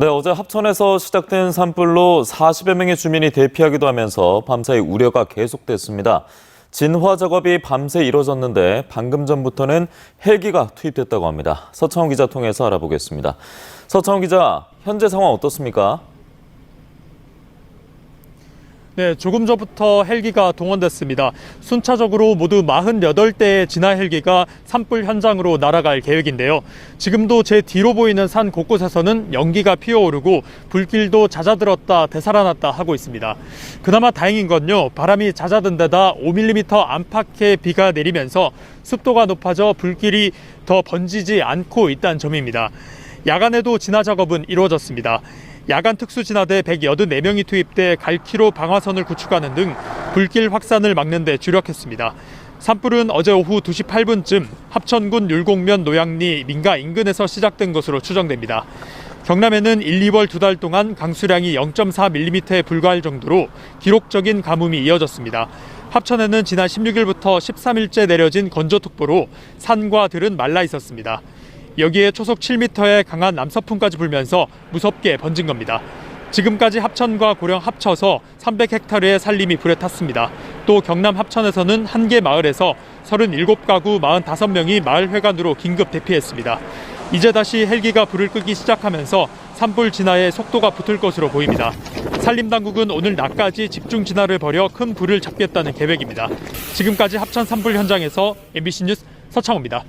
네, 어제 합천에서 시작된 산불로 40여 명의 주민이 대피하기도 하면서 밤사이 우려가 계속됐습니다. 진화 작업이 밤새 이뤄졌는데 방금 전부터는 헬기가 투입됐다고 합니다. 서창훈 기자 통해서 알아보겠습니다. 서창훈 기자, 현재 상황 어떻습니까? 네, 조금 전부터 헬기가 동원됐습니다. 순차적으로 모두 48대의 진화 헬기가 산불 현장으로 날아갈 계획인데요. 지금도 제 뒤로 보이는 산 곳곳에서는 연기가 피어오르고 불길도 잦아들었다 되살아났다 하고 있습니다. 그나마 다행인 건요. 바람이 잦아든 데다 5mm 안팎의 비가 내리면서 습도가 높아져 불길이 더 번지지 않고 있다는 점입니다. 야간에도 진화 작업은 이루어졌습니다. 야간 특수진화대 184명이 투입돼 갈키로 방화선을 구축하는 등 불길 확산을 막는 데 주력했습니다. 산불은 어제 오후 2시 8분쯤 합천군 율곡면 노양리 민가 인근에서 시작된 것으로 추정됩니다. 경남에는 1, 2월 두 달 동안 강수량이 0.4mm에 불과할 정도로 기록적인 가뭄이 이어졌습니다. 합천에는 지난 16일부터 13일째 내려진 건조특보로 산과 들은 말라 있었습니다. 여기에 초속 7m의 강한 남서풍까지 불면서 무섭게 번진 겁니다. 지금까지 합천과 고령 합쳐서 300헥타르의 산림이 불에 탔습니다. 또 경남 합천에서는 한 개 마을에서 37가구 45명이 마을 회관으로 긴급 대피했습니다. 이제 다시 헬기가 불을 끄기 시작하면서 산불 진화에 속도가 붙을 것으로 보입니다. 산림당국은 오늘 낮까지 집중 진화를 벌여 큰 불을 잡겠다는 계획입니다. 지금까지 합천 산불 현장에서 MBC 뉴스 서창호입니다.